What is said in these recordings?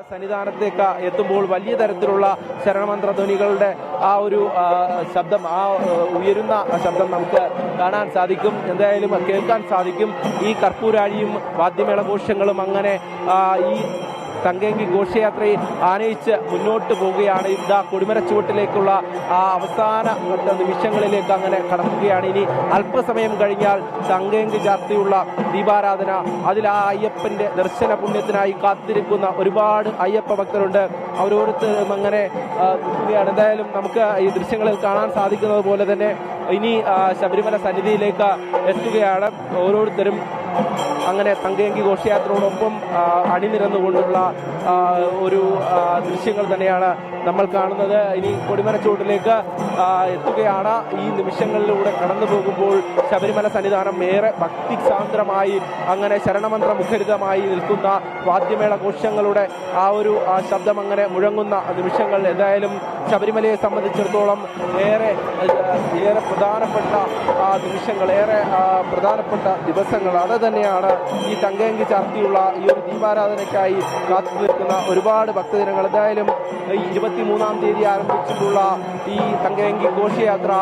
സന്നിധാനത്തേക്ക് എത്തുമ്പോൾ വലിയ തരത്തിലുള്ള ശരണമന്ത്ര ധ്വനികളുടെ ആ ഒരു ശബ്ദം ആ ഉയരുന്ന ശബ്ദം നമുക്ക് കാണാൻ സാധിക്കും. എന്തായാലും കേൾക്കാൻ സാധിക്കും. ഈ കർപ്പൂരാഴിയും വാദ്യമേളഘോഷങ്ങളും അങ്ങനെ ഈ തങ്കേങ്കി ഘോഷയാത്രയെ ആനയിച്ച് മുന്നോട്ട് പോവുകയാണ്. ഇതാ കൊടിമര ചുവട്ടിലേക്കുള്ള ആ അവസാന നിമിഷങ്ങളിലേക്ക് അങ്ങനെ കടക്കുകയാണ്. ഇനി അല്പസമയം കഴിഞ്ഞാൽ തങ്കേങ്കി ചാർത്തിയുള്ള ദീപാരാധന. അതിൽ ആ അയ്യപ്പന്റെ ദർശന പുണ്യത്തിനായി കാത്തിരിക്കുന്ന ഒരുപാട് അയ്യപ്പ ഭക്തരുണ്ട്. അവരോരുത്തരും അങ്ങനെ എന്തായാലും നമുക്ക് ഈ ദൃശ്യങ്ങളിൽ കാണാൻ സാധിക്കുന്നത് പോലെ തന്നെ ഇനി ശബരിമല സന്നിധിയിലേക്ക് എത്തുകയാണ്. ഓരോരുത്തരും അങ്ങനെ തങ്കയങ്കി ഘോഷയാത്രയോടൊപ്പം അണിനിരന്നുകൊണ്ടുള്ള ഒരു ദൃശ്യങ്ങൾ തന്നെയാണ് നമ്മൾ കാണുന്നത്. ഇനി കൊടിമരച്ചൂട്ടിലേക്ക് എത്തുകയാണ്. ഈ നിമിഷങ്ങളിലൂടെ കടന്നു പോകുമ്പോൾ ശബരിമല സന്നിധാനം ഏറെ ഭക്തിസാന്ദ്രമായി അങ്ങനെ ശരണമന്ത്ര മുഖരിതമായി നിൽക്കുന്ന വാദ്യമേള ഘോഷങ്ങളുടെ ആ ഒരു ശബ്ദം അങ്ങനെ മുഴങ്ങുന്ന നിമിഷങ്ങൾ എന്തായാലും ശബരിമലയെ സംബന്ധിച്ചിടത്തോളം ഏറെ ഏറെ പ്രധാനപ്പെട്ട നിമിഷങ്ങൾ ഏറെ പ്രധാനപ്പെട്ട ദിവസങ്ങൾ. അത് തന്നെയാണ് ഈ തങ്കയങ്കി ചാർത്തിയുള്ള ഈ ഒരു ദീപാരാധനയ്ക്കായി കാത്തു നിൽക്കുന്ന ഒരുപാട് ഭക്തജനങ്ങൾ. എന്തായാലും ഈ ഇരുപത്തി മൂന്നാം തീയതി ആരംഭിച്ചിട്ടുള്ള ഈ തങ്കയങ്കി ഘോഷയാത്ര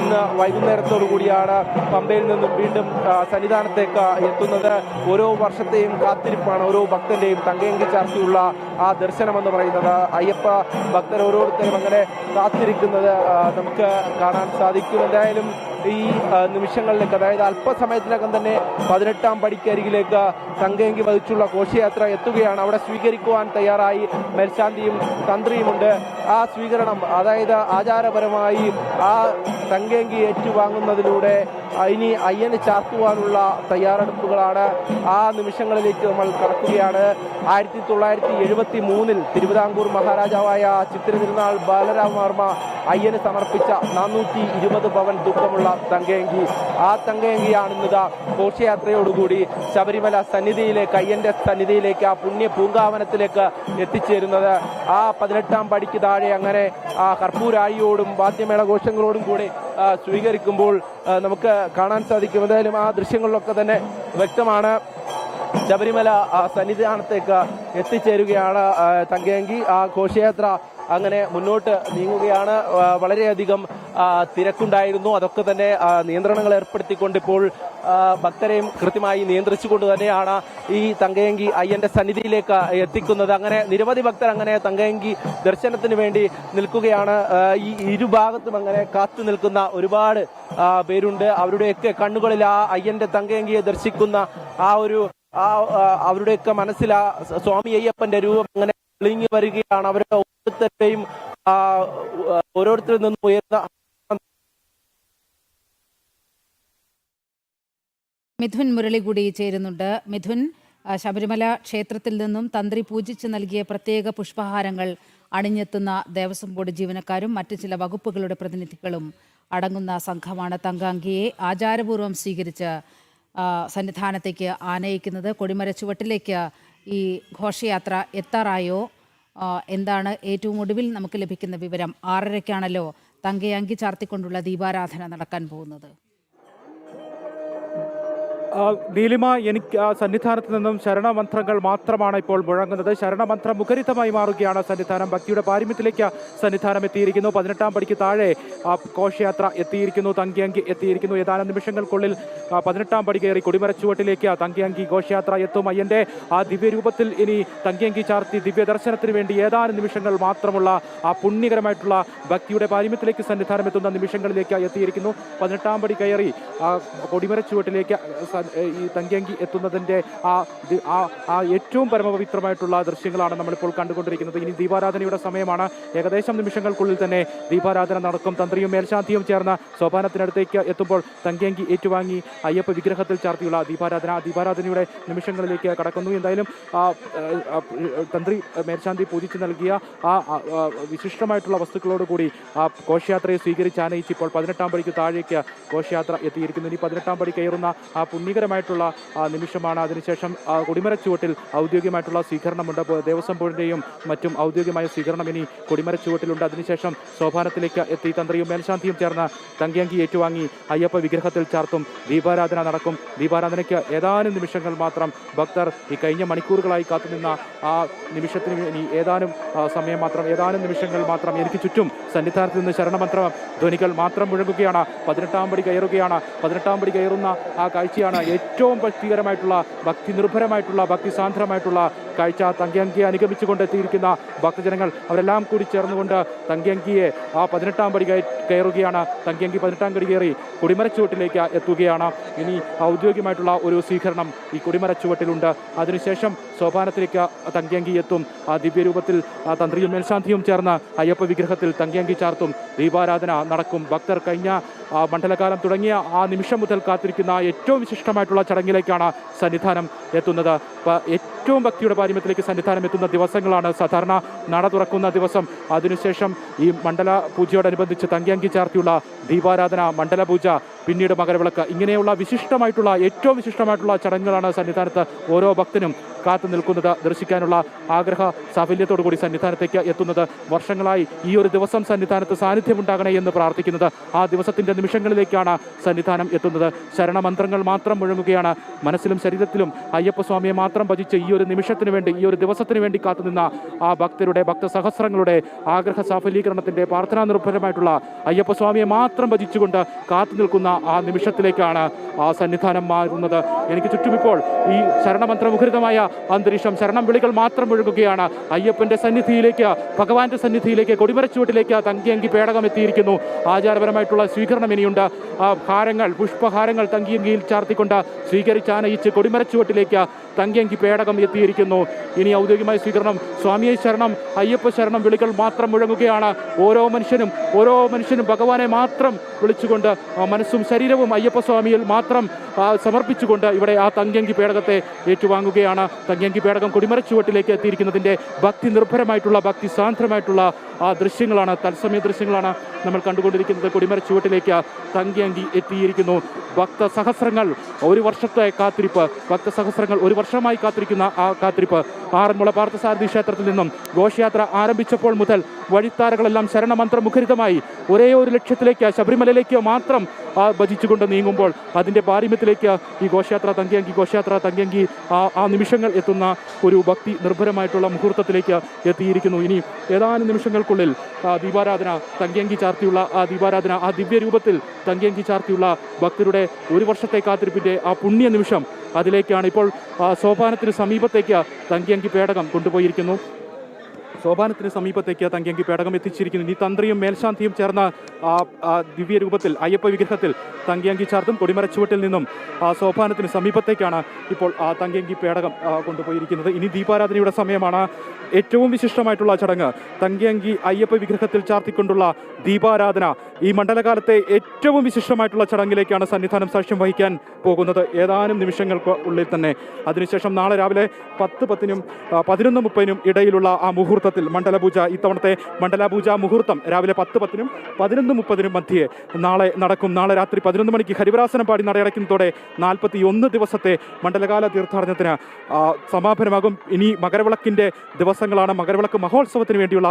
ഇന്ന് വൈകുന്നേരത്തോടു കൂടിയാണ് പമ്പയിൽ നിന്നും വീണ്ടും സന്നിധാനത്തേക്ക് എത്തുന്നത്. ഓരോ വർഷത്തെയും കാത്തിരിപ്പാണ് ഓരോ ഭക്തന്റെയും തങ്കയങ്കി ചാർത്തിയുള്ള ആ ദർശനം എന്ന് പറയുന്നത് അയ്യപ്പ ഭക്തർ ഓരോരുത്തരും അങ്ങനെ കാത്തിരിക്കുന്നത് നമുക്ക് കാണാൻ സാധിക്കും. എന്തായാലും ഈ നിമിഷങ്ങളിലേക്ക് അതായത് അല്പസമയത്തിനകം തന്നെ പതിനെട്ടാം പടിക്കരികിലേക്ക് തങ്കയങ്കി വധിച്ചുള്ള ഘോഷയാത്ര എത്തുകയാണ്. അവിടെ സ്വീകരിക്കുവാൻ തയ്യാറായി മേൽശാന്തിയും തന്ത്രിയുമുണ്ട്. ആ സ്വീകരണം അതായത് ആചാരപരമായി ആ തങ്കയങ്കി ഏറ്റുവാങ്ങുന്നതിലൂടെ ഇനി അയ്യന് ചാർത്തുവാനുള്ള തയ്യാറെടുപ്പുകളാണ് ആ നിമിഷങ്ങളിലേക്ക് നമ്മൾ കടക്കുകയാണ്. ആയിരത്തി തൊള്ളായിരത്തി എഴുപത്തി മൂന്നിൽ തിരുവിതാംകൂർ മഹാരാജാവായ ചിത്ര തിരുനാൾ ബാലരാമവർമ്മ അയ്യന് സമർപ്പിച്ച നാനൂറ്റി ഇരുപത് പവൻ ദുഃഖമുള്ള തങ്കയങ്കി. ആ തങ്കയങ്കിയാണ് ഘോഷയാത്രയോടുകൂടി ശബരിമല സന്നിധിയിലേക്ക് അയ്യന്റെ സന്നിധിയിലേക്ക് ആ പുണ്യ പൂങ്കാവനത്തിലേക്ക് എത്തിച്ചേരുന്നത്. ആ പതിനെട്ടാം പടിക്ക് താഴെ അങ്ങനെ ആ കർപ്പൂരായിയോടും വാദ്യമേള ഘോഷങ്ങളോടും കൂടി സ്വീകരിക്കുമ്പോൾ നമുക്ക് കാണാൻ സാധിക്കും. എന്തായാലും ആ ദൃശ്യങ്ങളിലൊക്കെ തന്നെ വ്യക്തമാണ്. ശബരിമല സന്നിധാനത്തേക്ക് എത്തിച്ചേരുകയാണ് തങ്കയങ്കി. ആ ഘോഷയാത്ര അങ്ങനെ മുന്നോട്ട് നീങ്ങുകയാണ്. വളരെയധികം തിരക്കുണ്ടായിരുന്നു. അതൊക്കെ തന്നെ നിയന്ത്രണങ്ങൾ ഏർപ്പെടുത്തിക്കൊണ്ട് ഇപ്പോൾ ഭക്തരെയും കൃത്യമായി നിയന്ത്രിച്ചുകൊണ്ട് തന്നെയാണ് ഈ തങ്കയങ്കി അയ്യന്റെ സന്നിധിയിലേക്ക് എത്തിക്കുന്നത്. അങ്ങനെ നിരവധി ഭക്തർ അങ്ങനെ തങ്കയങ്കി ദർശനത്തിന് വേണ്ടി നിൽക്കുകയാണ്. ഈ ഇരുഭാഗത്തും അങ്ങനെ കാത്തു നിൽക്കുന്ന ഒരുപാട് പേരുണ്ട്. അവരുടെയൊക്കെ കണ്ണുകളിൽ ആ അയ്യന്റെ തങ്കയങ്കിയെ ദർശിക്കുന്ന ആ ഒരു ആ അവരുടെയൊക്കെ മനസ്സിൽ ആ സ്വാമി അയ്യപ്പന്റെ രൂപം അങ്ങനെ തെളിഞ്ഞു വരികയാണ്. അവരുടെ ഓരോരുത്തരുടെയും ഓരോരുത്തരിൽ നിന്നും ഉയർന്ന മിഥുൻ മുരളി കൂടി ചേരുന്നുണ്ട്. മിഥുൻ ശബരിമല ക്ഷേത്രത്തിൽ നിന്നും തന്ത്രി പൂജിച്ച് നൽകിയ പ്രത്യേക പുഷ്പഹാരങ്ങൾ അണിഞ്ഞെത്തുന്ന ദേവസ്വം ബോർഡ് ജീവനക്കാരും മറ്റ് ചില വകുപ്പുകളുടെ പ്രതിനിധികളും അടങ്ങുന്ന സംഘമാണ് തങ്കാങ്കിയെ ആചാരപൂർവം സ്വീകരിച്ച് സന്നിധാനത്തേക്ക് ആനയിക്കുന്നത്. കൊടിമര ചുവട്ടിലേക്ക് ഈ ഘോഷയാത്ര എത്താറായോ? എന്താണ് ഏറ്റവും ഒടുവിൽ നമുക്ക് ലഭിക്കുന്ന വിവരം? ആറരയ്ക്കാണല്ലോ തങ്കയങ്കി ചാർത്തിക്കൊണ്ടുള്ള ദീപാരാധന നടക്കാൻ പോകുന്നത്. നീലിമ എനിക്ക് സന്നിധാനത്ത് നിന്നും ശരണമന്ത്രങ്ങൾ മാത്രമാണ് ഇപ്പോൾ മുഴങ്ങുന്നത്. ശരണമന്ത്രം മുഖരിതമായി മാറുകയാണ് സന്നിധാനം. ഭക്തിയുടെ പാരമ്യത്തിലേക്ക് സന്നിധാനം എത്തിയിരിക്കുന്നു. പതിനെട്ടാം പടിക്ക് താഴെ ഘോഷയാത്ര എത്തിയിരിക്കുന്നു. തങ്കിയങ്കി എത്തിയിരിക്കുന്നു. ഏതാനും നിമിഷങ്ങൾക്കുള്ളിൽ പതിനെട്ടാം പടി കയറി കൊടിമരച്ചുവട്ടിലേക്ക് തങ്കിയങ്കി ഘോഷയാത്ര എത്തും. അയ്യന്റെ ആ ദിവ്യരൂപത്തിൽ ഇനി തങ്കിയങ്കി ചാർത്തി ദിവ്യ ദർശനത്തിന് വേണ്ടി ഏതാനും നിമിഷങ്ങൾ മാത്രമുള്ള ആ പുണ്യകരമായിട്ടുള്ള ഭക്തിയുടെ പാരമ്യത്തിലേക്ക് സന്നിധാനം എത്തുന്ന നിമിഷങ്ങളിലേക്ക് എത്തിയിരിക്കുന്നു. പതിനെട്ടാം പടി കയറി കൊടിമരച്ചുവട്ടിലേക്ക് ഈ തങ്കിയങ്കി എത്തുന്നതിന്റെ ആ ആ ഏറ്റവും പരമപവിത്രമായിട്ടുള്ള ദൃശ്യങ്ങളാണ് നമ്മളിപ്പോൾ കണ്ടുകൊണ്ടിരിക്കുന്നത്. ഇനി ദീപാരാധനയുടെ സമയമാണ്. ഏകദേശം നിമിഷങ്ങൾക്കുള്ളിൽ തന്നെ ദീപാരാധന നടക്കും. തന്ത്രിയും മേൽശാന്തിയും ചേർന്ന സോപാനത്തിനടുത്തേക്ക് എത്തുമ്പോൾ തങ്കിയങ്കി ഏറ്റുവാങ്ങി അയ്യപ്പ വിഗ്രഹത്തിൽ ചാർത്തിയുള്ള ദീപാരാധന ദീപാരാധനയുടെ നിമിഷങ്ങളിലേക്ക് കടക്കുന്നു. എന്തായാലും തന്ത്രി മേൽശാന്തി പൂജിച്ച് നൽകിയ ആ വിശിഷ്ടമായിട്ടുള്ള വസ്തുക്കളോടുകൂടി ആ ഘോഷയാത്രയെ സ്വീകരിച്ച് ആനയിച്ച് ഇപ്പോൾ പതിനെട്ടാം പടിക്ക് താഴേക്ക് ഘോഷയാത്ര എത്തിയിരിക്കുന്നു. ഇനി പതിനെട്ടാം പടി കയറുന്ന ആ പുണ്യ പുണ്യകരമായിട്ടുള്ള ആ, നിമിഷമാണ്. അതിനുശേഷം കൊടിമരച്ചുവട്ടിൽ ഔദ്യോഗികമായിട്ടുള്ള സ്വീകരണമുണ്ട്. ദേവസ്വം ബോർഡിന്റെയും മറ്റും ഔദ്യോഗികമായ സ്വീകരണം ഇനി കൊടിമരച്ചുവട്ടിലുണ്ട്. അതിനുശേഷം സോപാനത്തിലേക്ക് എത്തി തന്ത്രിയും മേൽശാന്തിയും ചേർന്ന് തങ്കിയങ്കി ഏറ്റുവാങ്ങി അയ്യപ്പ വിഗ്രഹത്തിൽ ചാർത്തും ദീപാരാധന നടക്കും. ദീപാരാധനയ്ക്ക് ഏതാനും നിമിഷങ്ങൾ മാത്രം ഭക്തർ ഈ കഴിഞ്ഞ മണിക്കൂറുകളായി കാത്തുനിന്ന ആ നിമിഷത്തിന് ഇനി ഏതാനും സമയം മാത്രം ഏതാനും നിമിഷങ്ങൾ മാത്രം എനിക്ക് ചുറ്റും സന്നിധാനത്ത് നിന്ന് ശരണമന്ത്ര ധ്വനികൾ മാത്രം മുഴങ്ങുകയാണ്. പതിനെട്ടാം പടി കയറുകയാണ്. പതിനെട്ടാം പടി കയറുന്ന ആ കാഴ്ചയാണ് ഏറ്റവും ഭക്തികരമായിട്ടുള്ള ഭക്തി നിർഭരമായിട്ടുള്ള ഭക്തി സാന്ദ്രമായിട്ടുള്ള കാഴ്ച തങ്കയങ്കിയെ അനുഗമിച്ചുകൊണ്ട് എത്തിയിരിക്കുന്ന ഭക്തജനങ്ങൾ അവരെല്ലാം കൂടി ചേർന്നുകൊണ്ട് തങ്കയങ്കിയെ ആ പതിനെട്ടാം പടി കയറുകയാണ്. തങ്കയങ്കി പതിനെട്ടാം പടി കയറി കൊടിമരച്ചുവട്ടിലേക്ക് എത്തുകയാണ്. ഇനി ഔദ്യോഗികമായിട്ടുള്ള ഒരു സ്വീകരണം ഈ കൊടിമരച്ചുവട്ടിലുണ്ട്. അതിനുശേഷം സോപാനത്തിലേക്ക് തങ്കയങ്കി എത്തും. ആ ദിവ്യരൂപത്തിൽ തന്ത്രിയും മേൽശാന്തിയും ചേർന്ന് അയ്യപ്പ വിഗ്രഹത്തിൽ തങ്കയങ്കി ചാർത്തും. ദീപാരാധന നടക്കും. ഭക്തർ കഴിഞ്ഞ മണ്ഡലകാലം തുടങ്ങിയ ആ നിമിഷം മുതൽ കാത്തിരിക്കുന്ന ഏറ്റവും വിശിഷ്ടമായിട്ടുള്ള ചടങ്ങിലേക്കാണ് സന്നിധാനം എത്തുന്നത്. ഏറ്റവും ഭക്തിയുടെ പാരമ്യത്തിലേക്ക് സന്നിധാനം എത്തുന്ന ദിവസങ്ങളാണ് സാധാരണ നട തുറക്കുന്ന ദിവസം. അതിനുശേഷം ഈ മണ്ഡല പൂജയോടനുബന്ധിച്ച് തങ്കിയങ്കി ചാർത്തിയുള്ള ദീപാരാധന മണ്ഡല പൂജ പിന്നീട് മകരവിളക്ക്. ഇങ്ങനെയുള്ള വിശിഷ്ടമായിട്ടുള്ള ഏറ്റവും വിശിഷ്ടമായിട്ടുള്ള ചടങ്ങുകളാണ് സന്നിധാനത്ത് ഓരോ ഭക്തനും കാത്തു നിൽക്കുന്നത്. ദർശിക്കാനുള്ള ആഗ്രഹ സാഫല്യത്തോടു കൂടി സന്നിധാനത്തേക്ക് എത്തുന്നത്. വർഷങ്ങളായി ഈ ഒരു ദിവസം സന്നിധാനത്ത് സാന്നിധ്യമുണ്ടാകണേ എന്ന് പ്രാർത്ഥിക്കുന്നത് ആ ദിവസത്തിന്റെ നിമിഷങ്ങളിലേക്കാണ് സന്നിധാനം എത്തുന്നത്. ശരണമന്ത്രങ്ങൾ മാത്രം മുഴങ്ങുകയാണ്. മനസ്സിലും ശരീരത്തിലും അയ്യപ്പസ്വാമിയെ മാത്രം ഭജിച്ച് ഈ ഒരു നിമിഷത്തിന് വേണ്ടി ഈ ഒരു ദിവസത്തിന് വേണ്ടി കാത്തുനിന്ന ആ ഭക്തരുടെ ഭക്തസഹസ്രങ്ങളുടെ ആഗ്രഹ സാഫല്യീകരണത്തിന്റെ പ്രാർത്ഥനാ നിർഭരമായിട്ടുള്ള അയ്യപ്പസ്വാമിയെ മാത്രം ഭജിച്ചുകൊണ്ട് കാത്തു നിൽക്കുന്ന ആ നിമിഷത്തിലേക്കാണ് ആ സന്നിധാനം മാറുന്നത്. എനിക്ക് ചുറ്റുമിപ്പോൾ ഈ ശരണമന്ത്രമുഖരിതമായ അന്തരീക്ഷം ശരണം വിളികൾ മാത്രം ഒഴുകുകയാണ്. അയ്യപ്പന്റെ സന്നിധിയിലേക്ക് ഭഗവാന്റെ സന്നിധിയിലേക്ക് കൊടിമരച്ചുവട്ടിലേക്ക് തങ്കിയങ്കി പേടകം എത്തിയിരിക്കുന്നു. ആചാരപരമായിട്ടുള്ള സ്വീകരണം ഇനിയുണ്ട്. ഹാരങ്ങൾ പുഷ്പഹാരങ്ങൾ തങ്കിയങ്കിയിൽ ചാർത്തിക്കൊണ്ട് സ്വീകരിച്ചാനയിച്ച് കൊടിമരച്ചുവട്ടിലേക്ക് തങ്കിയങ്കി പേടകം എത്തിയിരിക്കുന്നു. ഇനി ഔദ്യോഗികമായ സ്വീകരണം സ്വാമിയെ ശരണം അയ്യപ്പ ശരണം വിളികൾ മാത്രം മുഴങ്ങുകയാണ് ഓരോ മനുഷ്യനും ഓരോ മനുഷ്യനും ഭഗവാനെ മാത്രം വിളിച്ചുകൊണ്ട് മനസ്സും ശരീരവും അയ്യപ്പസ്വാമിയിൽ മാത്രം സമർപ്പിച്ചുകൊണ്ട് ഇവിടെ ആ തങ്കങ്കി പേടകത്തെ ഏറ്റുവാങ്ങുകയാണ്. തങ്കങ്കി പേടകം കൊടിമരച്ചുവട്ടിലേക്ക് എത്തിയിരിക്കുന്നതിന്റെ ഭക്തി നിർഭരമായിട്ടുള്ള ഭക്തി സാന്ദ്രമായിട്ടുള്ള ആ ദൃശ്യങ്ങളാണ് തത്സമയ ദൃശ്യങ്ങളാണ് നമ്മൾ കണ്ടുകൊണ്ടിരിക്കുന്നത്. കൊടിമരച്ചുവട്ടിലേക്ക് തങ്കയങ്കി എത്തിയിരിക്കുന്നു. ഭക്ത സഹസ്രങ്ങൾ ഒരു വർഷത്തെ കാത്തിരിപ്പ് ഭക്ത സഹസ്രങ്ങൾ ഒരു വർഷമായി കാത്തിരിക്കുന്ന ആ കാത്തിരിപ്പ്. ആറന്മുള പാർത്ഥസാരഥി ക്ഷേത്രത്തിൽ നിന്നും ഘോഷയാത്ര ആരംഭിച്ചപ്പോൾ മുതൽ വഴിത്താരകളെല്ലാം ശരണമന്ത്രമുഖരിതമായി ഒരേ ഒരു ലക്ഷ്യത്തിലേക്ക് ശബരിമലയിലേക്ക് മാത്രം ആ ഭജിച്ചുകൊണ്ട് നീങ്ങുമ്പോൾ അതിന്റെ പാരിമ്യത്തിലേക്ക് ഈ ഘോഷയാത്ര തങ്കിയങ്കി ഘോഷയാത്ര തങ്കിയങ്കി ആ ആ നിമിഷങ്ങൾ എത്തുന്ന ഒരു ഭക്തി നിർഭരമായിട്ടുള്ള മുഹൂർത്തത്തിലേക്ക് എത്തിയിരിക്കുന്നു. ഇനി ഏതാനും നിമിഷങ്ങൾക്കുള്ളിൽ ആ ദീപാരാധന തങ്കിയങ്കി ചാർത്തിയുള്ള ആ ദീപാരാധന ആ ദിവ്യരൂപത്തിൽ തങ്കിയങ്കി ചാർത്തിയുള്ള ഭക്തരുടെ ഒരു വർഷത്തെ കാത്തിരിപ്പിന്റെ ആ പുണ്യ നിമിഷം അതിലേക്കാണ് ഇപ്പോൾ സോപാനത്തിന് സമീപത്തേക്ക് തങ്കിയങ്കി പേടകം കൊണ്ടുപോയിരിക്കുന്നു. സോപാനത്തിന് സമീപത്തേക്ക് തങ്കയങ്കി പേടകം എത്തിച്ചിരിക്കുന്നു. ഇനി തന്ത്രിയും മേൽശാന്തിയും ചേർന്ന ആ രൂപത്തിൽ അയ്യപ്പ വിഗ്രഹത്തിൽ തങ്കയങ്കി ചാർത്തും കൊടിമരച്ചുവട്ടിൽ നിന്നും ആ സോപാനത്തിന് സമീപത്തേക്കാണ് ഇപ്പോൾ ആ തങ്കയങ്കി പേടകം കൊണ്ടുപോയിരിക്കുന്നത്. ഇനി ദീപാരാധനയുടെ സമയമാണ്. ഏറ്റവും വിശിഷ്ടമായിട്ടുള്ള ചടങ്ങ്. തങ്കയങ്കി അയ്യപ്പ വിഗ്രഹത്തിൽ ചാർത്തിക്കൊണ്ടുള്ള ദീപാരാധന ഈ മണ്ഡലകാലത്തെ ഏറ്റവും വിശിഷ്ടമായിട്ടുള്ള ചടങ്ങിലേക്കാണ് സന്നിധാനം സാക്ഷ്യം വഹിക്കാൻ പോകുന്നത്. ഏതാനും നിമിഷങ്ങൾക്ക് ഉള്ളിൽ തന്നെ. അതിനുശേഷം നാളെ രാവിലെ പത്ത് പത്തിനും പതിനൊന്ന് മുപ്പതിനും ഇടയിലുള്ള ആ മുഹൂർത്തത്തിൽ മണ്ഡലപൂജ ഇത്തവണത്തെ മണ്ഡലപൂജ മുഹൂർത്തം രാവിലെ പത്ത് പത്തിനും പതിനൊന്ന് മുപ്പതിനും മധ്യേ. നാളെ നടക്കും. നാളെ രാത്രി പതിനൊന്ന് മണിക്ക് ഹരിവരാസനം പാടി നടയടയ്ക്കുന്നതോടെ നാൽപ്പത്തി ഒന്ന് ദിവസത്തെ മണ്ഡലകാല തീർത്ഥാടനത്തിന് സമാപനമാകും. ഇനി മകരവിളക്കിന്റെ ദിവസങ്ങളാണ്. മകരവിളക്ക് മഹോത്സവത്തിന് വേണ്ടിയുള്ള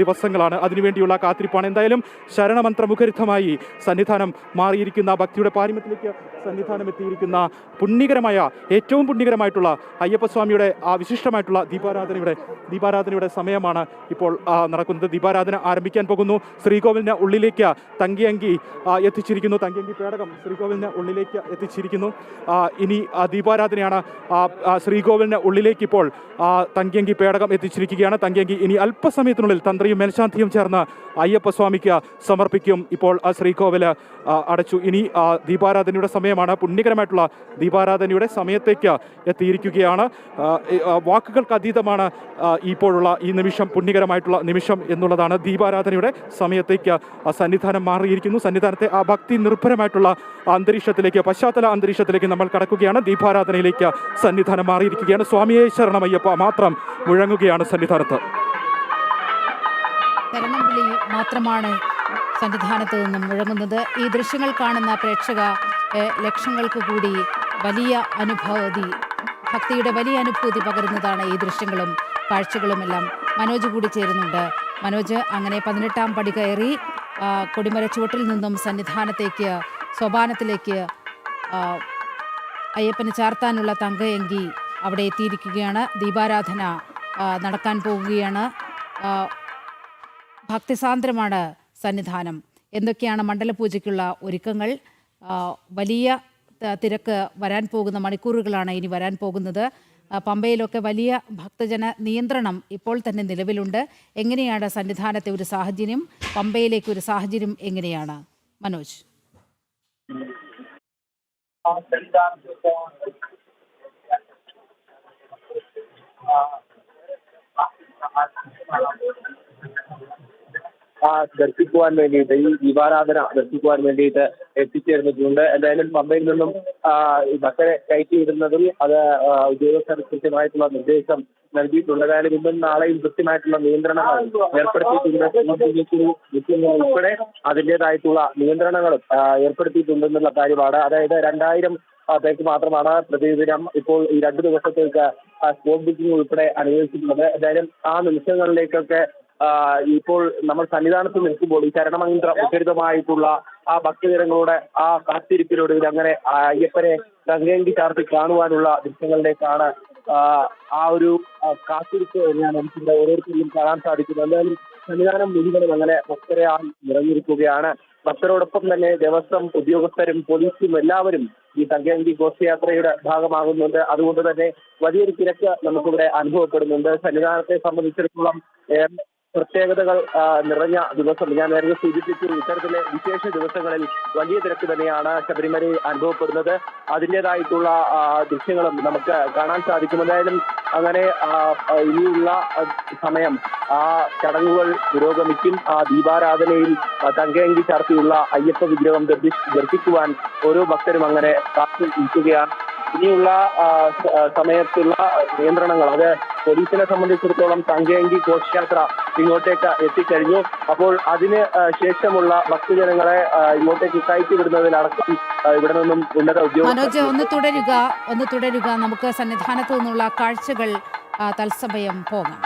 ദിവസങ്ങളാണ്. അതിനുവേണ്ടിയുള്ള കാത്തിരിപ്പാണ്. എന്തായാലും ശരണമന്ത്രമുഖരിതമായി സന്നിധാനം മാറിയിരിക്കുന്ന ഭക്തിയുടെ പാരമ്യത്തിലേക്ക് സന്നിധാനം എത്തിയിരിക്കുന്ന പുണ്യകരമായ ഏറ്റവും പുണ്യകരമായിട്ടുള്ള അയ്യപ്പസ്വാമിയുടെ ആ വിശിഷ്ടമായിട്ടുള്ള ദീപാരാധനയുടെ ദീപാരാധനയുടെ സമയമാണ് ഇപ്പോൾ നടക്കുന്നത്. ദീപാരാധന ആരംഭിക്കാൻ പോകുന്നു. ശ്രീകോവിലിന് ഉള്ളിലേക്ക് തങ്കിയങ്കി എത്തിച്ചിരിക്കുന്നു. തങ്കിയങ്കി പേടകം ശ്രീകോവിലിന് ഉള്ളിലേക്ക് എത്തിച്ചിരിക്കുന്നു. ഇനി ദീപാരാധനയാണ് ശ്രീകോവിലിന് ഉള്ളിലേക്ക് ഇപ്പോൾ തങ്കിയങ്കി പേടകം എത്തിച്ചിരിക്കുകയാണ്. തങ്കിയങ്കി ഇനി അല്പസമയത്തിനുള്ളിൽ തന്ത്രിയും മേൽശാന്തിയും ചേർന്ന് അയ്യപ്പസ്വാമിക്ക് സമർപ്പിക്കും. ഇപ്പോൾ ശ്രീകോവിൽ അടച്ചു. ഇനി ദീപാരാധനയുടെ സമയമാണ്. പുണ്യകരമായിട്ടുള്ള ദീപാരാധനയുടെ സമയത്തേക്ക് എത്തിയിരിക്കുകയാണ്. വാക്കുകൾക്ക് അതീതമാണ് ആ, ഇപ്പോഴുള്ള ഈ നിമിഷം പുണ്യകരമായിട്ടുള്ള നിമിഷം എന്നുള്ളതാണ് ദീപാരാധനയുടെ സമയത്തേക്ക് സന്നിധാനം മാറിയിരിക്കുന്നു. സന്നിധാനത്തെ ആ ഭക്തി നിർഭരമായിട്ടുള്ള അന്തരീക്ഷത്തിലേക്ക് പശ്ചാത്തല അന്തരീക്ഷത്തിലേക്ക് നമ്മൾ കടക്കുകയാണ്. ദീപാരാധനയിലേക്ക് സന്നിധാനം മാറിയിരിക്കുകയാണ്. സ്വാമിയെ ശരണമയ്യപ്പ മാത്രം മുഴങ്ങുകയാണ് സന്നിധാനത്ത്. മാത്രമാണ് സന്നിധാനത്ത് നിന്നും മുഴങ്ങുന്നത്. ഈ ദൃശ്യങ്ങൾ കാണുന്ന പ്രേക്ഷക ലക്ഷങ്ങൾക്ക് കൂടി വലിയ അനുഭൂതി ഭക്തിയുടെ വലിയ അനുഭൂതി പകരുന്നതാണ് ഈ ദൃശ്യങ്ങളും. കാഴ്ചകളുമെല്ലാം മനോജ് കൂടി ചേരുന്നുണ്ട്. മനോജ് അങ്ങനെ പതിനെട്ടാം പടി കയറി കൊടിമര ചുവട്ടിൽ നിന്നും സന്നിധാനത്തേക്ക് സോപാനത്തിലേക്ക് ആ, അയ്യപ്പന് ചാർത്താനുള്ള തങ്കയങ്കി അവിടെ എത്തിയിരിക്കുകയാണ്. ദീപാരാധന നടക്കാൻ പോവുകയാണ്. ഭക്തിസാന്ദ്രമാണ് സന്നിധാനം. എന്തൊക്കെയാണ് മണ്ഡലപൂജയ്ക്കുള്ള ഒരുക്കങ്ങൾ? വലിയ തിരക്ക് വരാൻ പോകുന്ന മണിക്കൂറുകളാണ് ഇനി വരാൻ പോകുന്നത്. പമ്പയിലൊക്കെ വലിയ ഭക്തജന നിയന്ത്രണം ഇപ്പോൾ തന്നെ നിലവിലുണ്ട്. എങ്ങനെയാണ് സന്നിധാനത്തെ ഒരു സാഹചര്യം? പമ്പയിലേക്ക് ഒരു സാഹചര്യം എങ്ങനെയാണ്? മനോജ്. ആ ദർശിക്കുവാൻ വേണ്ടിയിട്ട് ഈ ദീപാരാധന ദർശിക്കുവാൻ വേണ്ടിയിട്ട് എത്തിച്ചേർന്നിട്ടുണ്ട് എന്തായാലും പമ്പയിൽ നിന്നും ആ, ഭക്തരെ കയറ്റി വിടുന്നതിൽ അത് ആ, ഉദ്യോഗസ്ഥർ കൃത്യമായിട്ടുള്ള നിർദ്ദേശം നൽകിയിട്ടുണ്ട്. അതായത് ഇന്നും നാളെയും കൃത്യമായിട്ടുള്ള നിയന്ത്രണങ്ങൾ ഏർപ്പെടുത്തിയിട്ടുണ്ട്. ഉൾപ്പെടെ അതിന്റെതായിട്ടുള്ള നിയന്ത്രണങ്ങളും ആ, ഏർപ്പെടുത്തിയിട്ടുണ്ടെന്നുള്ള കാര്യമാണ്. അതായത് രണ്ടായിരം ആ, പേർക്ക് മാത്രമാണ് പ്രതിദിനം ഇപ്പോൾ ഈ രണ്ട് ദിവസത്തേക്ക് സ്പോട്ട് ബുക്കിംഗ് ഉൾപ്പെടെ അനുവദിച്ചിട്ടുള്ളത്. എന്തായാലും ആ നിമിഷങ്ങളിലേക്കൊക്കെ ആ, ഇപ്പോൾ നമ്മൾ സന്നിധാനത്ത് നിൽക്കുമ്പോൾ ഈ ചരണമഹീന്ദ്ര ഉദ്ധരിതമായിട്ടുള്ള ആ ഭക്തജനങ്ങളുടെ ആ കാത്തിരിപ്പിനൊടുവിൽ അങ്ങനെ അയ്യപ്പനെ ഗംഗി ചാർത്തി കാണുവാനുള്ള ദൃശ്യങ്ങളിലേക്കാണ് ആ, ഒരു കാത്തിരിപ്പ് തന്നെയാണ് നമുക്കിവിടെ ഓരോരുത്തരിലും കാണാൻ സാധിക്കുന്നത്. എന്തായാലും സന്നിധാനം മുഴുവനും അങ്ങനെ ഭക്തരെ ആ നിറഞ്ഞിരിക്കുകയാണ്. ഭക്തരോടൊപ്പം തന്നെ ദേവസ്വം ഉദ്യോഗസ്ഥരും പോലീസും എല്ലാവരും ഈ തങ്കയങ്കി ഘോഷയാത്രയുടെ ഭാഗമാകുന്നുണ്ട്. അതുകൊണ്ട് തന്നെ വലിയൊരു തിരക്ക് നമുക്കിവിടെ അനുഭവപ്പെടുന്നുണ്ട്. സന്നിധാനത്തെ സംബന്ധിച്ചിടത്തോളം പ്രത്യേകതകൾ നിറഞ്ഞ ദിവസം. ഞാൻ നേരത്തെ സൂചിപ്പിച്ചു ഇത്തരത്തിലെ വിശേഷ ദിവസങ്ങളിൽ വലിയ തിരക്ക് തന്നെയാണ് ശബരിമലയിൽ അനുഭവപ്പെടുന്നത്. അതിന്റെതായിട്ടുള്ള ദൃശ്യങ്ങളും നമുക്ക് കാണാൻ സാധിക്കും. എന്തായാലും അങ്ങനെ ഇനിയുള്ള സമയം ആ ചടങ്ങുകൾ പുരോഗമിക്കും. ആ ദീപാരാധനയിൽ തങ്കയങ്കി ചാർത്തിയുള്ള അയ്യപ്പ വിഗ്രഹം ദർശി- ദർശിക്കുവാൻ ഓരോ ഭക്തരും അങ്ങനെ കാത്തു നിൽക്കുകയാണ്. ഇനിയുള്ള സമയത്തുള്ള നിയന്ത്രണങ്ങൾ അത് പോലീസിനെ സംബന്ധിച്ചിടത്തോളം തങ്കയങ്കി ഘോഷയാത്ര ഇങ്ങോട്ടേക്ക് എത്തിക്കഴിഞ്ഞു. അപ്പോൾ അതിന് ശേഷമുള്ള ഭക്തജനങ്ങളെ ഇങ്ങോട്ടേക്ക് കയറ്റിവിടുന്നതിലടക്കം ഇവിടെ നിന്നും ഉന്നത മനോജ് ഉദ്യോഗസ്ഥർ ഒന്ന് തുടരുക ഒന്ന് തുടരുക. നമുക്ക് സന്നിധാനത്തു നിന്നുള്ള കാഴ്ചകൾ തത്സമയം പോകാം.